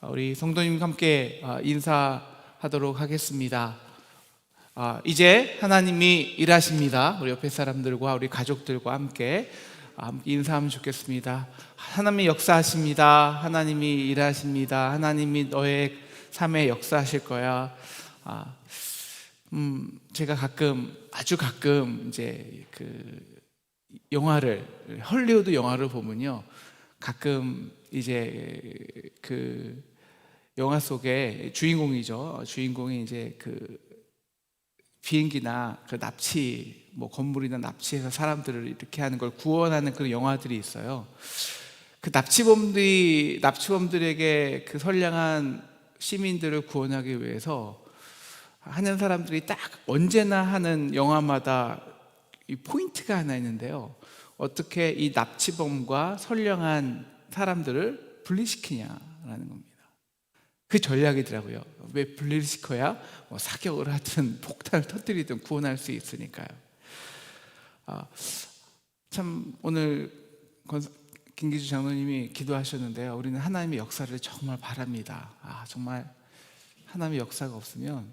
우리 성도님과 함께 어, 인사하도록 하겠습니다. 아, 이제 하나님이 일하십니다. 우리 옆에 사람들과 우리 가족들과 함께 아, 인사하면 좋겠습니다. 하나님이 역사하십니다. 하나님이 일하십니다. 하나님이 너의 삶에 역사하실 거야. 아, 음, 제가 가끔 아주 가끔 이제 그 영화를 헐리우드 영화를 보면요, 가끔 이제 그 영화 속에 주인공이죠. 주인공이 이제 그 비행기나 그 납치 뭐 건물이나 납치해서 사람들을 이렇게 하는 걸 구원하는 그런 영화들이 있어요. 그 납치범들이 납치범들에게 그 선량한 시민들을 구원하기 위해서 하는 사람들이 딱 언제나 하는 영화마다 이 포인트가 하나 있는데요. 어떻게 이 납치범과 선량한 사람들을 분리시키냐라는 겁니다. 그 전략이더라고요. 왜 분리를 시켜야 뭐 사격을 하든 폭탄을 터뜨리든 구원할 수 있으니까요. 아, 참 오늘 김기주 장로님이 기도하셨는데요. 우리는 하나님의 역사를 정말 바랍니다. 아, 정말 하나님의 역사가 없으면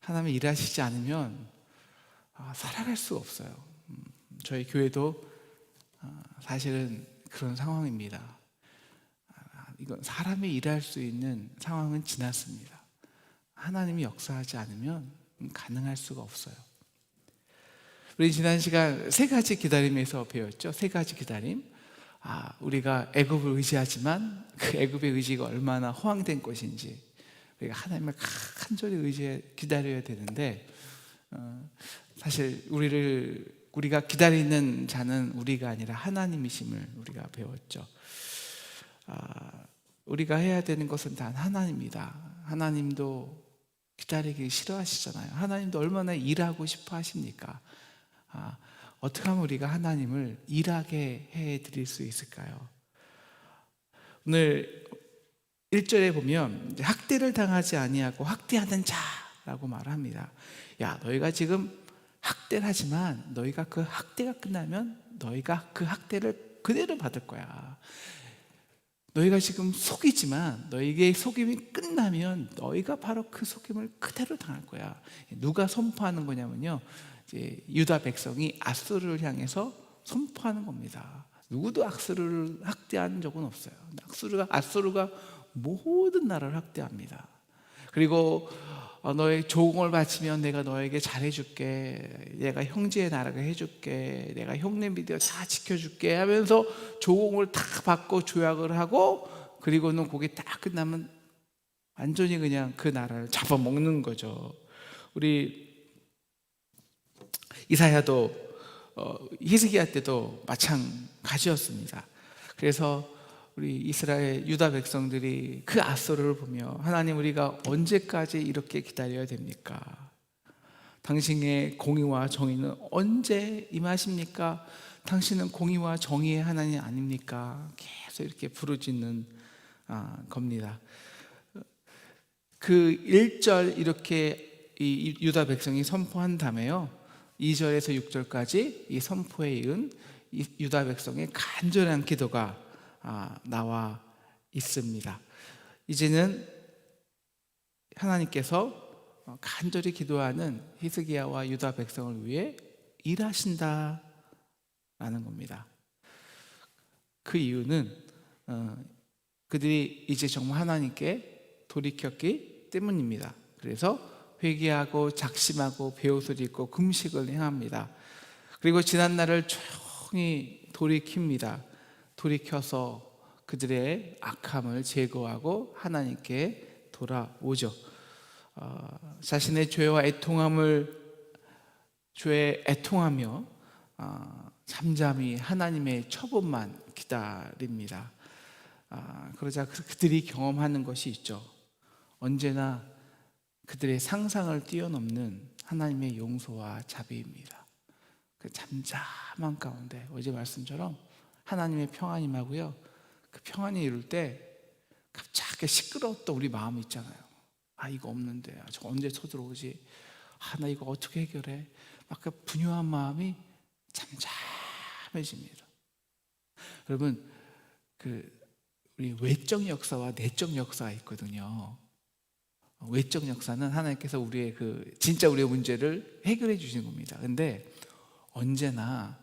하나님이 일하시지 않으면 아, 살아갈 수가 없어요. 음, 저희 교회도 아, 사실은 그런 상황입니다. 아, 이건 사람이 일할 수 있는 상황은 지났습니다. 하나님이 역사하지 않으면 가능할 수가 없어요. 우리 지난 시간 세 가지 기다림에서 배웠죠. 세 가지 기다림. 아, 우리가 애굽을 의지하지만 그 애굽의 의지가 얼마나 허황된 것인지 우리가 하나님을 간절히 의지해 기다려야 되는데 어, 사실 우리를 우리가 기다리는 자는 우리가 아니라 하나님이심을 우리가 배웠죠. 아, 우리가 해야 되는 것은 단 하나님이다. 하나님도 기다리기 싫어하시잖아요. 하나님도 얼마나 일하고 싶어 하십니까? 아, 어떻게 하면 우리가 하나님을 일하게 해 드릴 수 있을까요? 오늘 1절에 보면 학대를 당하지 아니하고 학대하는 자라고 말합니다. 야, 너희가 지금 학대를 하지만 너희가 그 학대가 끝나면 너희가 그 학대를 그대로 받을 거야. 너희가 지금 속이지만 너희에게 속임이 끝나면 너희가 바로 그 속임을 그대로 당할 거야. 누가 선포하는 거냐면요. 이제 유다 백성이 아수르를 향해서 선포하는 겁니다. 누구도 악수를 학대한 적은 없어요. 악수르가 아수르가 모든 나라를 학대합니다. 그리고 어, 너의 조공을 바치면 내가 너에게 잘해줄게. 내가 형제의 나라가 해줄게. 내가 형네 믿어 다 지켜줄게 하면서 조공을 다 받고 조약을 하고 그리고는 거기 딱 끝나면 완전히 그냥 그 나라를 잡아먹는 거죠. 우리 이사야도 어, 히스기야 때도 마찬가지였습니다. 그래서 우리 이스라엘 유다 백성들이 그 아소를 보며 하나님 우리가 언제까지 이렇게 기다려야 됩니까? 당신의 공의와 정의는 언제 임하십니까? 당신은 공의와 정의의 하나님 아닙니까? 계속 이렇게 부르짖는 아, 겁니다. 그 1절 이렇게 이 유다 백성이 선포한 다음에요. 2절에서 6절까지 이 선포에 이은 유다 백성의 간절한 기도가 아, 나와 있습니다. 이제는 하나님께서 간절히 기도하는 히스기야와 유다 백성을 위해 일하신다라는 겁니다. 그 이유는 어, 그들이 이제 정말 하나님께 돌이켰기 때문입니다. 그래서 회개하고 작심하고 배옷을 입고 금식을 행합니다. 그리고 지난 날을 조용히 돌이킵니다. 돌이켜서 그들의 악함을 제거하고 하나님께 돌아오죠. 어, 자신의 죄와 애통함을 죄에 애통하며 어, 잠잠히 하나님의 처분만 기다립니다. 아, 그러자 그, 그들이 경험하는 것이 있죠. 언제나 그들의 상상을 뛰어넘는 하나님의 용서와 자비입니다. 그 잠잠한 가운데 어제 말씀처럼 하나님의 평안이 임하고요. 그 평안이 이룰 때 갑자기 시끄러웠던 우리 마음이 있잖아요. 아 이거 없는데 저 언제 쳐들어오지? 아 나 이거 어떻게 해결해? 막 그 분유한 마음이 잠잠해집니다. 여러분 그 우리 외적 역사와 내적 역사가 있거든요. 외적 역사는 하나님께서 우리의 그 진짜 우리의 문제를 해결해 주시는 겁니다. 근데 언제나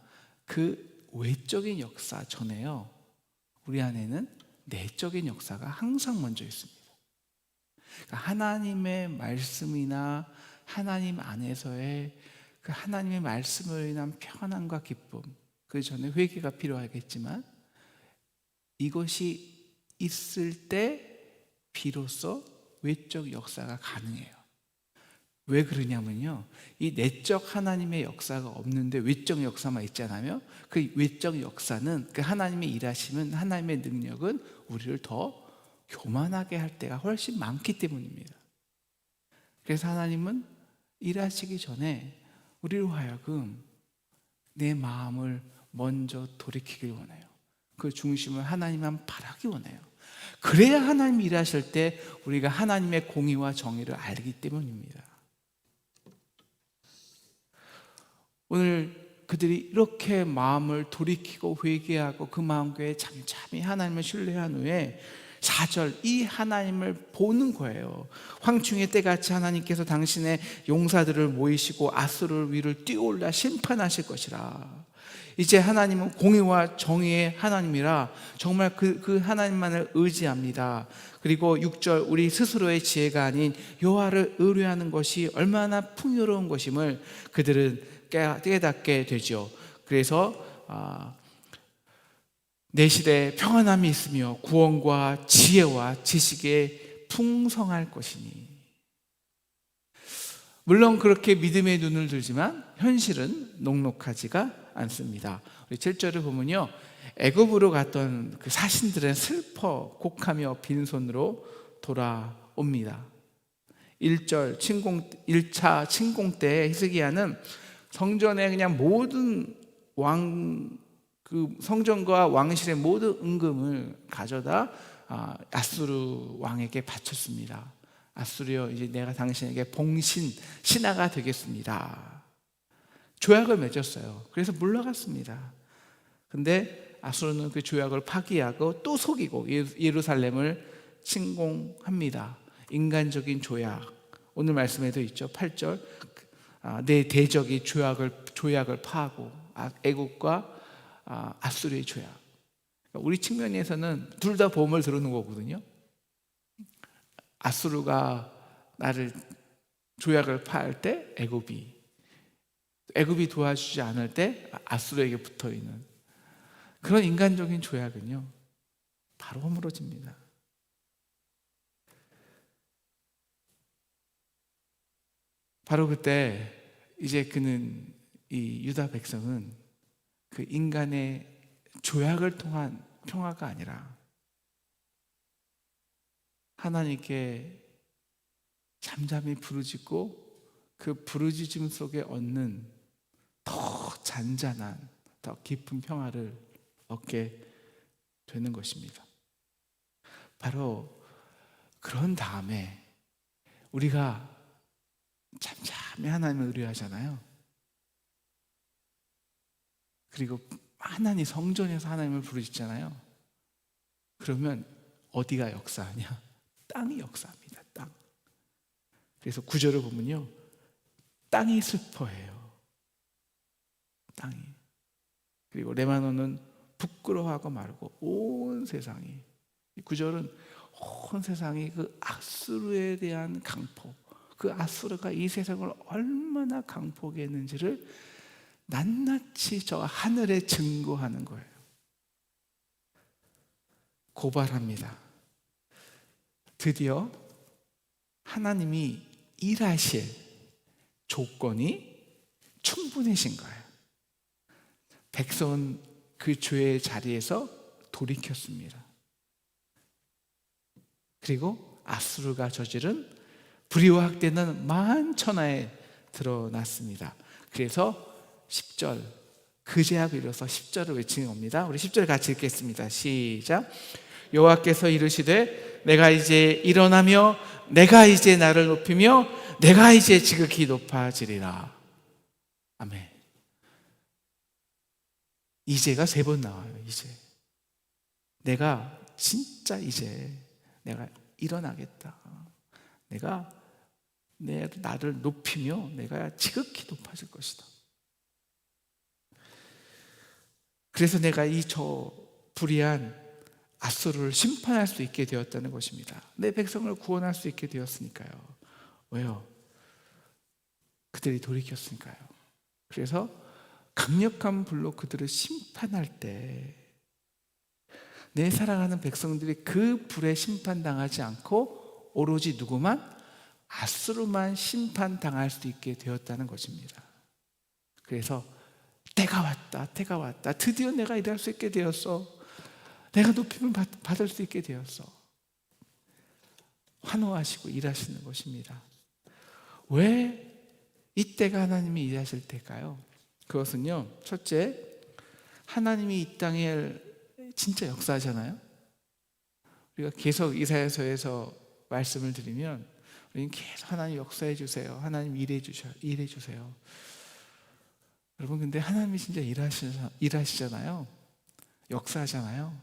그 외적인 역사 전에요. 우리 안에는 내적인 역사가 항상 먼저 있습니다. 그러니까 하나님의 말씀이나 하나님 안에서의 그 하나님의 말씀을 인한 평안함과 기쁨, 그 전에 회개가 필요하겠지만 이것이 있을 때 비로소 외적 역사가 가능해요. 왜 그러냐면요. 이 내적 하나님의 역사가 없는데 외적 역사만 있잖아요. 그 외적 역사는 그 하나님의 일하심은 하나님의 능력은 우리를 더 교만하게 할 때가 훨씬 많기 때문입니다. 그래서 하나님은 일하시기 전에 우리로 하여금 내 마음을 먼저 돌이키길 원해요. 그 중심을 하나님만 바라기 원해요. 그래야 하나님이 일하실 때 우리가 하나님의 공의와 정의를 알기 때문입니다. 오늘 그들이 이렇게 마음을 돌이키고 회개하고 그 마음교에 잠잠히 하나님을 신뢰한 후에 4절 이 하나님을 보는 거예요. 황충의 때같이 하나님께서 당신의 용사들을 모이시고 아수르를 위를 뛰어올라 심판하실 것이라. 이제 하나님은 공의와 정의의 하나님이라 정말 그, 그 하나님만을 의지합니다. 그리고 6절 우리 스스로의 지혜가 아닌 여호와를 의뢰하는 것이 얼마나 풍요로운 것임을 그들은 깨- 깨닫게 되죠. 그래서 아, 내 시대에 평안함이 있으며 구원과 지혜와 지식에 풍성할 것이니. 물론 그렇게 믿음의 눈을 들지만 현실은 녹록하지가 않습니다. 우리 7절을 보면요. 애굽으로 갔던 그 사신들은 슬퍼 곡하며 빈손으로 돌아옵니다. 1절 침공 1차 침공 때 히스기야는 성전에 그냥 모든 왕 그 성전과 왕실의 모든 은금을 가져다 아, 아수르 왕에게 바쳤습니다. 아수르여 이제 내가 당신에게 봉신 신하가 되겠습니다. 조약을 맺었어요. 그래서 물러갔습니다. 근데 아수르는 그 조약을 파기하고 또 속이고 예- 예루살렘을 침공합니다. 인간적인 조약. 오늘 말씀에도 있죠. 8절. 아, 내 대적이 조약을 조약을 파하고 아, 애국과 아, 아수르의 조약. 그러니까 우리 측면에서는 둘 다 보험을 들어는 거거든요. 아수르가 나를 조약을 파할 때 애굽이 애굽이 도와주지 않을 때 아수르에게 붙어 있는 그런 인간적인 조약은요 바로 허물어집니다. 바로 그때 이제 그는 이 유다 백성은 그 인간의 조약을 통한 평화가 아니라 하나님께 잠잠히 부르짖고 그 부르짖음 속에 얻는 더 잔잔한 더 깊은 평화를 얻게 되는 것입니다. 바로 그런 다음에 우리가 잠잠히 하나님을 의뢰하잖아요. 그리고 하나님 성전에서 하나님을 부르짖잖아요. 그러면 어디가 역사하냐? 땅이 역사합니다. 땅. 그래서 구절을 보면요. 땅이 슬퍼해요. 땅이. 그리고 레바논은 부끄러워하고 말고 온 세상이 이 구절은 온 세상이 그 아수르에 대한 강포, 그 아수르가 이 세상을 얼마나 강포하게 했는지를 낱낱이 저 하늘에 증거하는 거예요. 고발합니다. 드디어 하나님이 일하실 조건이 충분해진 거예요. 백성은 그 죄의 자리에서 돌이켰습니다. 그리고 아수르가 저지른 불의와 학대는 만천하에 드러났습니다. 그래서 10절 그 제약 이뤄서 10절을 외치는 겁니다. 우리 10절 같이 읽겠습니다. 시작. 여호와께서 이르시되 내가 이제 일어나며 내가 이제 나를 높이며 내가 이제 지극히 높아지리라. 아멘. 이제가 세 번 나와요. 이제 내가 진짜 이제 내가 일어나겠다. 내가 내 나를 높이며 내가 지극히 높아질 것이다. 그래서 내가 이 저 불의한 아수르를 심판할 수 있게 되었다는 것입니다. 내 백성을 구원할 수 있게 되었으니까요. 왜요? 그들이 돌이켰으니까요. 그래서 강력한 불로 그들을 심판할 때 내 사랑하는 백성들이 그 불에 심판당하지 않고 오로지 누구만 아수르만 심판당할 수 있게 되었다는 것입니다. 그래서 때가 왔다, 때가 왔다. 드디어 내가 일할 수 있게 되었어. 내가 높임을 받, 받을 수 있게 되었어. 환호하시고 일하시는 것입니다. 왜 이때가 하나님이 일하실 때일까요? 그것은요, 첫째, 하나님이 이 땅에 진짜 역사하잖아요. 우리가 계속 이사야서에서 말씀을 드리면 우리는 계속 하나님 역사해 주세요. 하나님 일해 주셔, 일해 주세요. 여러분 근데 하나님이 진짜 일하시, 일하시잖아요. 역사하잖아요.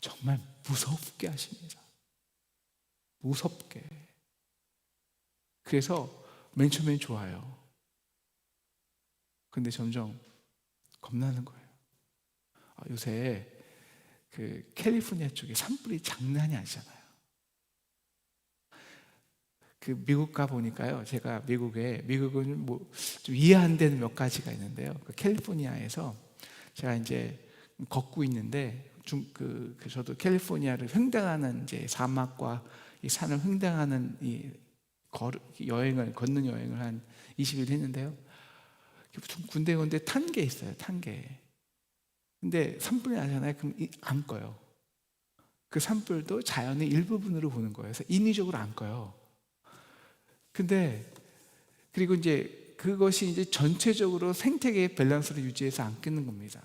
정말 무섭게 하십니다. 무섭게. 그래서 맨 처음엔 좋아요. 근데 점점 겁나는 거예요. 아, 요새 그 캘리포니아 쪽에 산불이 장난이 아니잖아요. 그 미국 가 보니까요. 제가 미국에 미국은 뭐 좀 이해 안 되는 몇 가지가 있는데요. 그 캘리포니아에서 제가 이제 걷고 있는데 중, 그, 그 저도 캘리포니아를 횡단하는 이제 사막과 이 산을 횡단하는 이 걸, 여행을 걷는 여행을 한 20일 했는데요. 무슨 군데 군데 탄 게 있어요. 탄 게. 근데 산불이 나잖아요. 그럼 이- 안 꺼요. 그 산불도 자연의 일부분으로 보는 거예요. 그래서 인위적으로 안 꺼요. 근데 그리고 이제 그것이 이제 전체적으로 생태계의 밸런스를 유지해서 안 끊는 겁니다.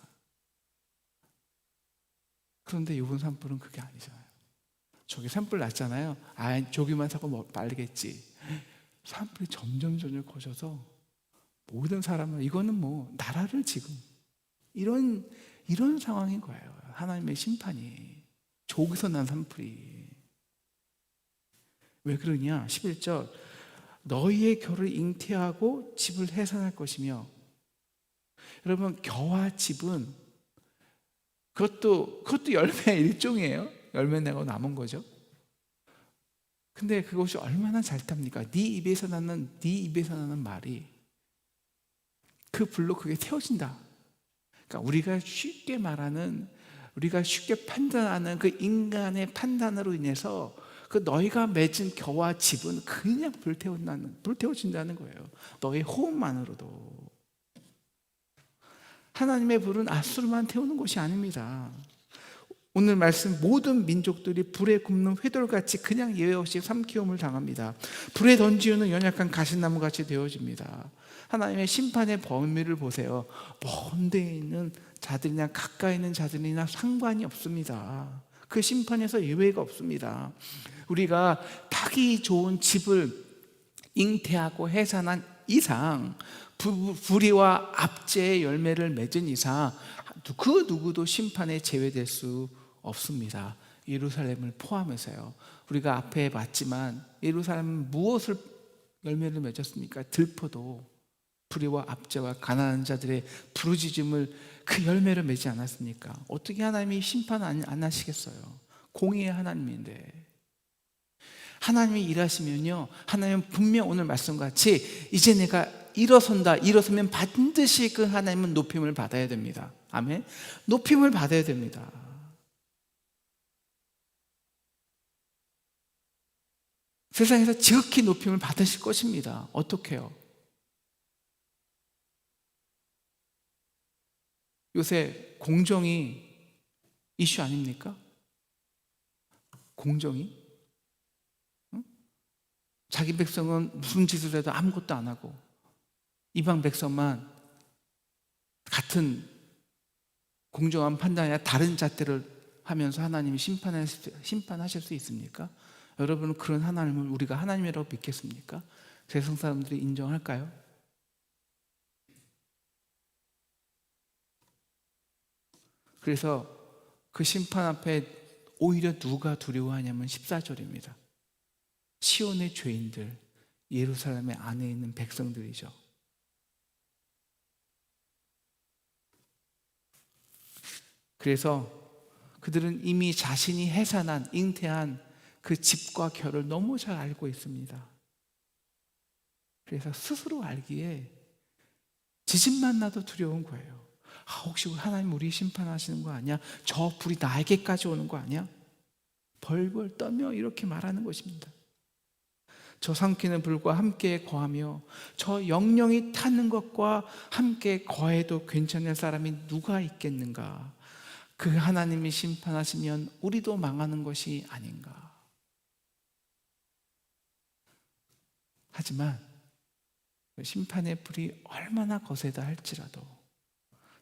그런데 이번 산불은 그게 아니잖아요. 저기 산불 났잖아요. 아, 저기만 사고 뭐 말겠지. 산불이 점점 점점 커져서 모든 사람은 이거는 뭐 나라를 지금 이런 이런 상황인 거예요. 하나님의 심판이 저기서 난 산불이 왜 그러냐? 11절 너희의 겨를 잉태하고 집을 해산할 것이며 여러분 겨와 집은 그것도 그것도 열매의 일종이에요. 열매 내고 남은 거죠. 근데 그것이 얼마나 잘 탑니까? 네 입에서 나는 네 입에서 나는 말이 그 불로 그게 태워진다. 그러니까 우리가 쉽게 말하는 우리가 쉽게 판단하는 그 인간의 판단으로 인해서 그 너희가 맺은 겨와 집은 그냥 불태운다는 불태워진다는 거예요. 너의 호흡만으로도 하나님의 불은 아수르만 태우는 것이 아닙니다. 오늘 말씀 모든 민족들이 불에 굽는 회돌같이 그냥 예외 없이 삼키움을 당합니다. 불에 던지우는 연약한 가시나무 같이 되어집니다. 하나님의 심판의 범위를 보세요. 먼데 있는 자들이나 가까이 있는 자들이나 상관이 없습니다. 그 심판에서 예외가 없습니다. 우리가 타기 좋은 집을 잉태하고 해산한 이상 부- 불의와 압제의 열매를 맺은 이상 그 누구도 심판에 제외될 수 없습니다. 예루살렘을 포함해서요. 우리가 앞에 봤지만 예루살렘은 무엇을 열매를 맺었습니까? 들포도 불의와 압제와 가난한 자들의 부르짖음을 그 열매를 맺지 않았습니까? 어떻게 하나님이 심판 안, 안 하시겠어요? 공의의 하나님인데 하나님이 일하시면요 하나님은 분명 오늘 말씀같이 이제 내가 일어선다 일어서면 반드시 그 하나님은 높임을 받아야 됩니다 아멘 높임을 받아야 됩니다 세상에서 지극히 높임을 받으실 것입니다 어떻게요? 요새 공정이 이슈 아닙니까? 공정이? 응? 자기 백성은 무슨 짓을 해도 아무것도 안 하고 이방 백성만 같은 공정한 판단이 나 다른 잣대를 하면서 하나님이 심판하실, 수- 심판하실 수 있습니까? 여러분은 그런 하나님을 우리가 하나님이라고 믿겠습니까? 세상 사람들이 인정할까요? 그래서 그 심판 앞에 오히려 누가 두려워하냐면 14절입니다. 시온의 죄인들, 예루살렘의 안에 있는 백성들이죠. 그래서 그들은 이미 자신이 해산한, 잉태한 그 집과 결을 너무 잘 알고 있습니다. 그래서 스스로 알기에 지진만 나도 두려운 거예요. 아, 혹시 하나님 우리 심판하시는 거 아니야? 저 불이 나에게까지 오는 거 아니야? 벌벌 떠며 이렇게 말하는 것입니다. 저 삼키는 불과 함께 거하며 저 영령이 타는 것과 함께 거해도 괜찮을 사람이 누가 있겠는가? 그 하나님이 심판하시면 우리도 망하는 것이 아닌가? 하지만 심판의 불이 얼마나 거세다 할지라도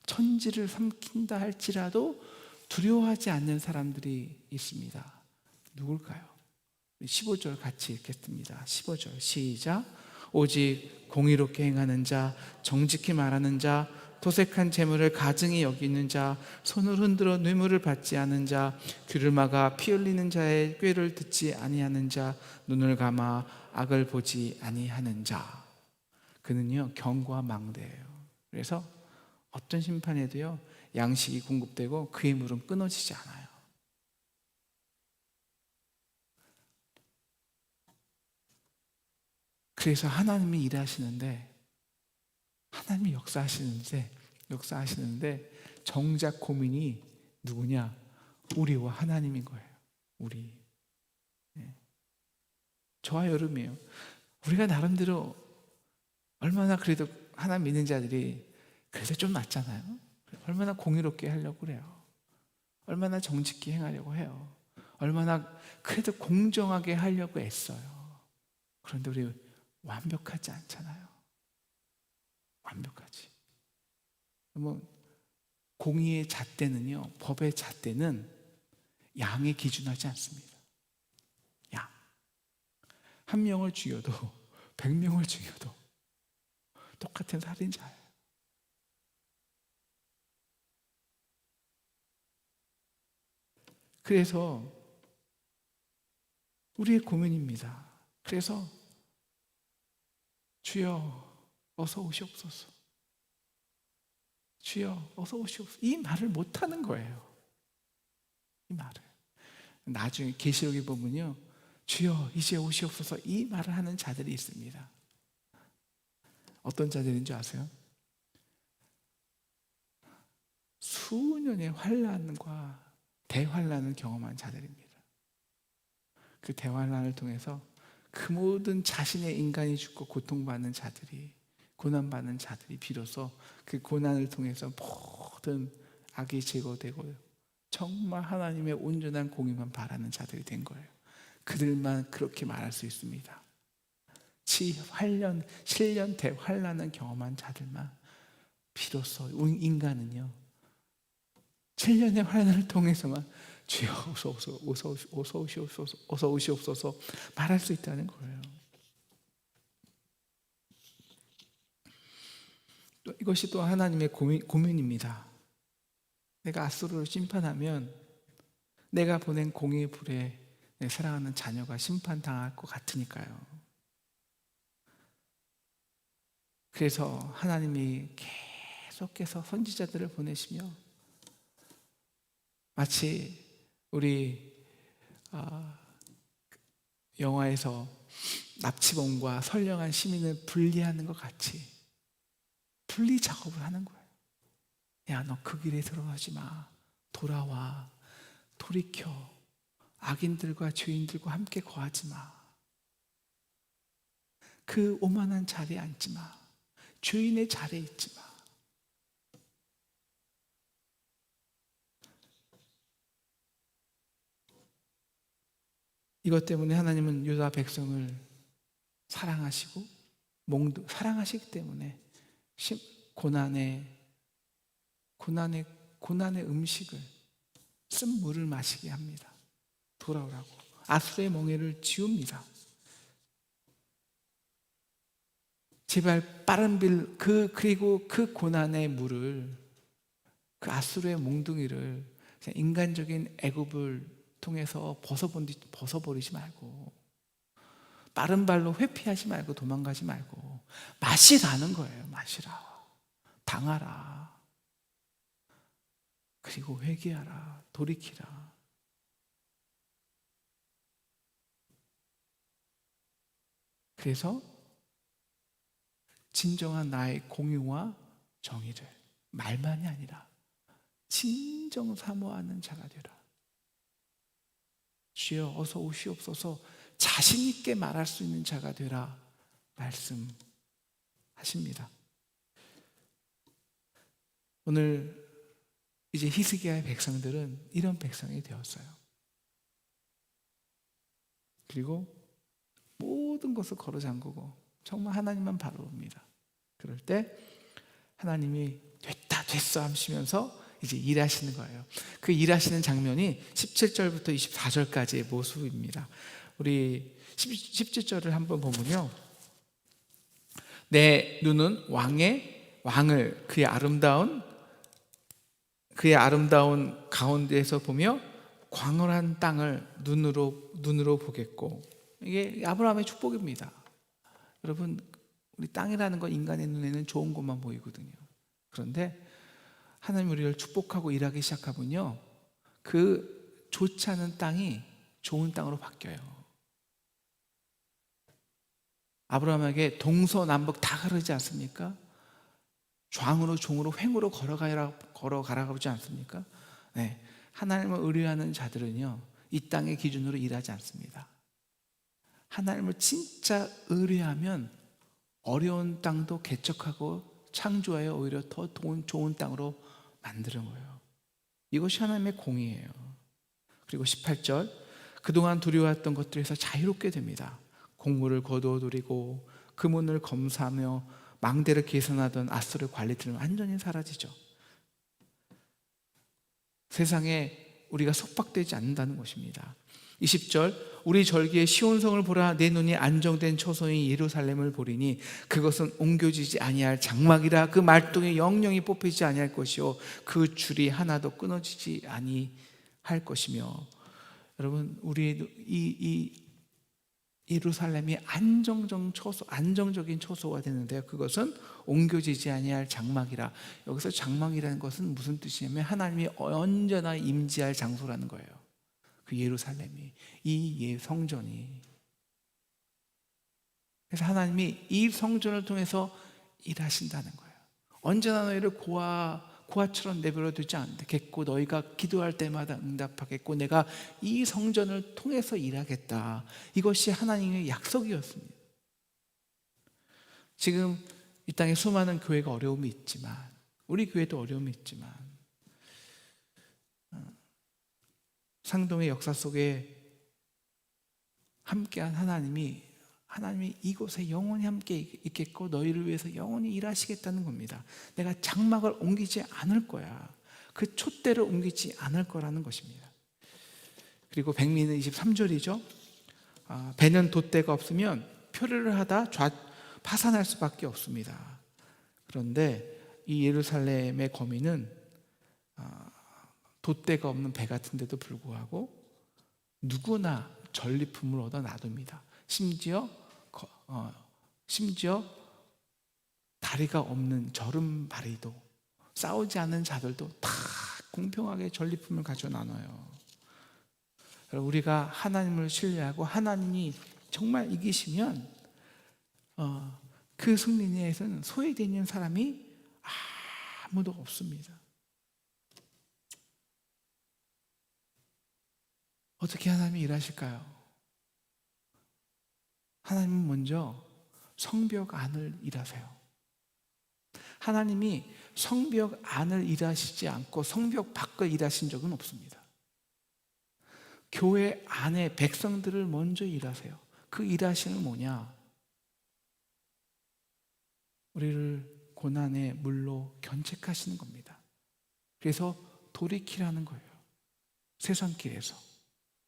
천지를 삼킨다 할지라도 두려워하지 않는 사람들이 있습니다. 누굴까요? 15절 같이 읽겠습니다. 15절 시작. 오직 공의롭게 행하는 자, 정직히 말하는 자, 도색한 재물을 가증히 여기는 자, 손을 흔들어 뇌물을 받지 않은 자, 귀를 막아 피 흘리는 자의 꾀를 듣지 아니하는 자, 눈을 감아 악을 보지 아니하는 자. 그는요 경과 망대예요. 그래서 어떤 심판에도요 양식이 공급되고 그의 물은 끊어지지 않아요. 그래서 하나님이 일하시는데 하나님이 역사하시는데 역사하시는데 정작 고민이 누구냐? 우리와 하나님인 거예요. 우리. 네. 저와 여름이에요. 우리가 나름대로 얼마나 그래도 하나님 믿는 자들이 그래도 좀 낫잖아요. 얼마나 공의롭게 하려고 그래요. 얼마나 정직히 행하려고 해요. 얼마나 그래도 공정하게 하려고 애써요. 그런데 우리 완벽하지 않잖아요. 완벽하지. 뭐 공의의 잣대는요, 법의 잣대는 양에 기준하지 않습니다. 양. 한 명을 죽여도 백 명을 죽여도 똑같은 살인자예요. 그래서 우리의 고민입니다. 그래서 주여 어서 오시옵소서. 주여 어서 오시옵소서. 이 말을 못 하는 거예요. 이 말을. 나중에 계시록에 보면요. 주여 이제 오시옵소서 이 말을 하는 자들이 있습니다. 어떤 자들인 줄 아세요? 수년의 환란과 대환란을 경험한 자들입니다. 그 대환란을 통해서 그 모든 자신의 인간이 죽고 고통받는 자들이 고난받는 자들이 비로소 그 고난을 통해서 모든 악이 제거되고 정말 하나님의 온전한 공의만 바라는 자들이 된 거예요. 그들만 그렇게 말할 수 있습니다. 치 환련, 실련 대환란을 경험한 자들만 비로소 인간은요. 7년의 환란을 통해서만 주여 어서 어서 어서 어서 오시옵소서 어서 오시옵소서 말할 수 있다는 거예요. 또 이것이 또 하나님의 고민, 고민입니다. 내가 아수르를 심판하면 내가 보낸 공의 불에 내 사랑하는 자녀가 심판당할 것 같으니까요. 그래서 하나님이 계속해서 선지자들을 보내시며 마치 우리 아, 영화에서 납치범과 선량한 시민을 분리하는 것 같이 분리 작업을 하는 거예요. 야, 너 그 길에 들어가지 마. 돌아와. 돌이켜. 악인들과 죄인들과 함께 거하지 마. 그 오만한 자리에 앉지 마. 죄인의 자리에 있지 마. 이것 때문에 하나님은 유다 백성을 사랑하시고 몽두 사랑하시기 때문에 고난의 고난의 고난의 음식을 쓴 물을 마시게 합니다. 돌아오라고 아수의 멍에를 지웁니다. 제발 빠른 빌 그 그리고 그 고난의 물을 그 아수르의 몽둥이를 인간적인 애굽을 통해서 벗어버리, 벗어버리지 말고 빠른 발로 회피하지 말고 도망가지 말고 마시라는 거예요. 마시라. 당하라. 그리고 회개하라. 돌이키라. 그래서 진정한 나의 공유와 정의를 말만이 아니라 진정 사모하는 자가 되라. 주여 어서 오시옵소서 자신 있게 말할 수 있는 자가 되라 말씀하십니다. 오늘 이제 히스기야의 백성들은 이런 백성이 되었어요. 그리고 모든 것을 걸어 잠그고 정말 하나님만 바라봅니다. 그럴 때 하나님이 됐다 됐어 하시면서 이제 일하시는 거예요. 그 일하시는 장면이 17절부터 24절까지의 모습입니다. 우리 17절을 한번 보면요. 내 눈은 왕의 왕을 그의 아름다운 그의 아름다운 가운데에서 보며 광활한 땅을 눈으로 눈으로 보겠고 이게 아브라함의 축복입니다. 여러분 우리 땅이라는 건 인간의 눈에는 좋은 것만 보이거든요. 그런데 하나님 우리를 축복하고 일하기 시작하면요. 그 좋지 않은 땅이 좋은 땅으로 바뀌어요. 아브라함에게 동서남북 다 가르지 않습니까? 좌우로 종으로 횡으로 걸어가라 걸어가라 하지 않습니까? 네. 하나님을 의뢰하는 자들은요. 이 땅의 기준으로 일하지 않습니다. 하나님을 진짜 의뢰하면 어려운 땅도 개척하고 창조하여 오히려 더 좋은 땅으로 만드는 거예요. 이것이 하나님의 공이에요. 그리고 18절 그동안 두려워했던 것들에서 자유롭게 됩니다. 공물을 거두어들이고 금은을 검사하며 망대를 계산하던 아스를 관리들은 완전히 사라지죠. 세상에 우리가 속박되지 않는다는 것입니다. 20절 우리 절기에 시온성을 보라 내 눈이 안정된 초소인 예루살렘을 보리니 그것은 옮겨지지 아니할 장막이라 그 말동에 영영이 뽑히지 아니할 것이요 그 줄이 하나도 끊어지지 아니할 것이며 여러분 우리 이, 이 예루살렘이 안정적 초소 안정적인 초소가 되는데요. 그것은 옮겨지지 아니할 장막이라. 여기서 장막이라는 것은 무슨 뜻이냐면 하나님이 언제나 임재할 장소라는 거예요. 그 예루살렘이 이예 성전이 그래서 하나님이 이 성전을 통해서 일하신다는 거예요. 언제나 너희를 고아 고아처럼 내버려 두지 않겠고 너희가 기도할 때마다 응답하겠고 내가 이 성전을 통해서 일하겠다. 이것이 하나님의 약속이었습니다. 지금 이 땅에 수많은 교회가 어려움이 있지만 우리 교회도 어려움이 있지만 어, 상동의 역사 속에 함께한 하나님이 하나님이 이곳에 영원히 함께 있겠고 너희를 위해서 영원히 일하시겠다는 겁니다. 내가 장막을 옮기지 않을 거야. 그 촛대를 옮기지 않을 거라는 것입니다. 그리고 백미는 23절이죠. 아, 배는 돛대가 없으면 표류를 하다 좌, 파산할 수밖에 없습니다. 그런데 이 예루살렘의 아, 돛대가 없는 배 같은데도 불구하고 누구나 전리품을 얻어 놔둡니다. 심지어 어, 심지어 다리가 없는 저름바리도 싸우지 않는 자들도 다 공평하게 전리품을 가져 나눠요. 우리가 하나님을 신뢰하고 하나님이 정말 이기시면 어, 그 승리에서는 소외되는 사람이 아무도 없습니다. 어떻게 하나님이 일하실까요? 하나님은 먼저 성벽 안을 일하세요. 하나님이 성벽 안을 일하시지 않고 성벽 밖을 일하신 적은 없습니다. 교회 안에 백성들을 먼저 일하세요. 그 일하시는 뭐냐? 우리를 고난의 물로 견책하시는 겁니다. 그래서 돌이키라는 거예요. 세상 길에서.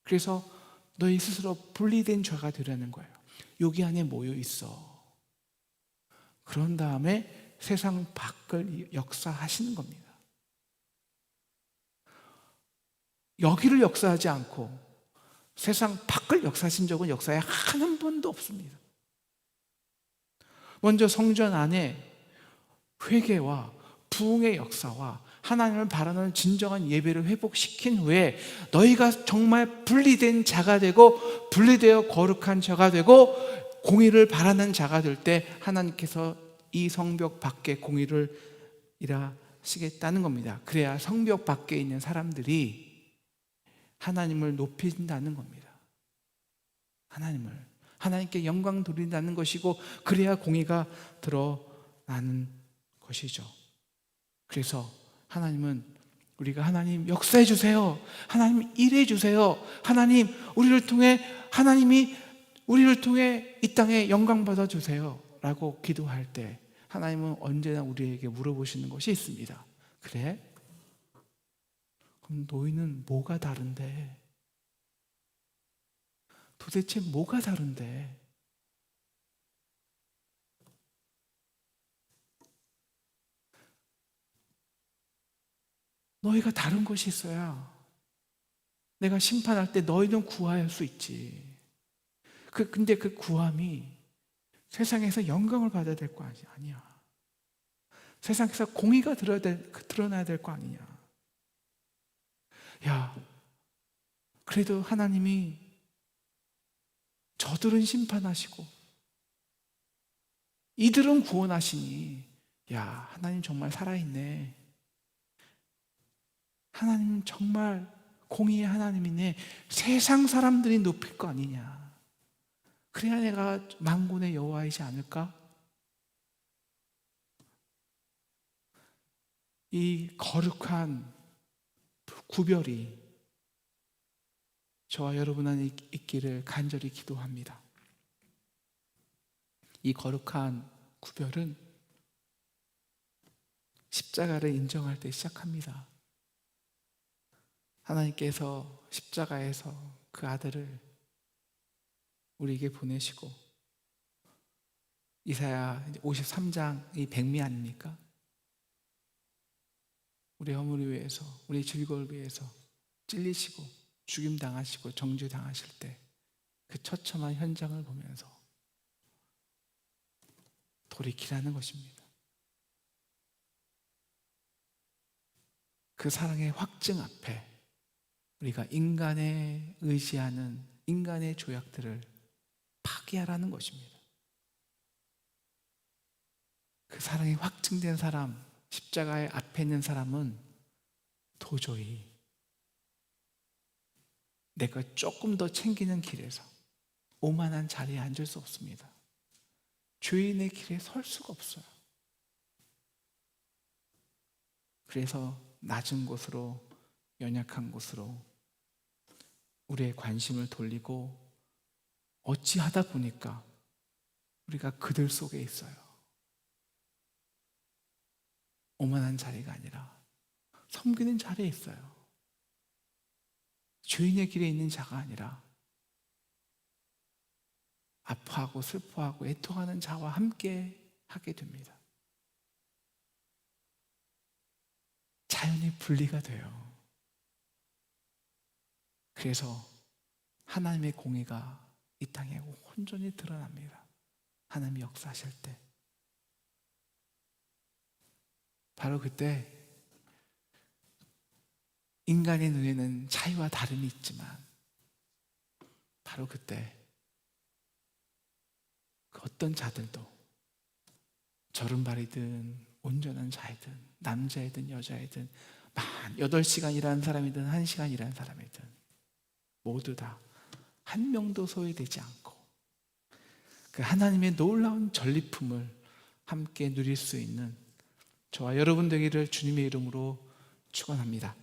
그래서 너희 스스로 분리된 죄가 되라는 거예요. 여기 안에 모여 있어. 그런 다음에 세상 밖을 역사하시는 겁니다. 여기를 역사하지 않고 세상 밖을 역사하신 적은 역사에 한 한 번도 없습니다. 먼저 성전 안에 회개와 부흥의 역사와 하나님을 바라는 진정한 예배를 회복시킨 후에 너희가 정말 분리된 자가 되고 분리되어 거룩한 자가 되고 공의를 바라는 자가 될 때 하나님께서 이 성벽 밖에 공의를 일하시겠다는 겁니다. 그래야 성벽 밖에 있는 사람들이 하나님을 높인다는 겁니다. 하나님을 하나님께 영광 돌린다는 것이고 그래야 공의가 드러나는 것이죠. 그래서 하나님은 우리가 하나님 역사해 주세요. 하나님 일해 주세요. 하나님 우리를 통해 하나님이 우리를 통해 이 땅에 영광 받아 주세요 라고 기도할 때 하나님은 언제나 우리에게 물어보시는 것이 있습니다. 그래? 그럼 너희는 뭐가 다른데? 도대체 뭐가 다른데? 너희가 다른 것이 있어야 내가 심판할 때 너희는 구할 수 있지. 그 근데 그 구함이 세상에서 영광을 받아야 될 거 아니야. 세상에서 공의가 드러야 될, 드러나야 될 거 아니냐. 야, 그래도 하나님이 저들은 심판하시고 이들은 구원하시니 야, 하나님 정말 살아있네. 하나님 정말 공의의 하나님이네. 세상 사람들이 높일 거 아니냐. 그래야 내가 망군의 여호와이지 않을까? 이 거룩한 구별이 저와 여러분 안에 있기를 간절히 기도합니다. 이 거룩한 구별은 십자가를 인정할 때 시작합니다. 하나님께서 십자가에서 그 아들을 우리에게 보내시고 이사야 53장이 백미 아닙니까? 우리 허물을 위해서, 우리 즐거움을 위해서 찔리시고 죽임 당하시고 정죄 당하실 때 그 처참한 현장을 보면서 돌이키라는 것입니다. 그 사랑의 확증 앞에 우리가 인간에 의지하는 인간의 조약들을 파기하라는 것입니다. 그 사랑이 확증된 사람, 십자가의 앞에 있는 사람은 도저히 내가 조금 더 챙기는 길에서 오만한 자리에 앉을 수 없습니다. 주인의 길에 설 수가 없어요. 그래서 낮은 곳으로 연약한 곳으로 우리의 관심을 돌리고 어찌하다 보니까 우리가 그들 속에 있어요. 오만한 자리가 아니라 섬기는 자리에 있어요. 주인의 길에 있는 자가 아니라 아파하고 슬퍼하고 애통하는 자와 함께 하게 됩니다. 자연히 분리가 돼요. 그래서 하나님의 공의가 이 땅에 온전히 드러납니다. 하나님이 역사하실 때. 바로 그때 인간의 눈에는 차이와 다름이 있지만 바로 그때 그 어떤 자들도 절은발이든 온전한 자이든 남자이든 여자이든 만 8시간 일하는 사람이든 1시간 일하는 사람이든 모두 다 한 명도 소외되지 않고 그 하나님의 놀라운 전리품을 함께 누릴 수 있는 저와 여러분 되기를 주님의 이름으로 축원합니다.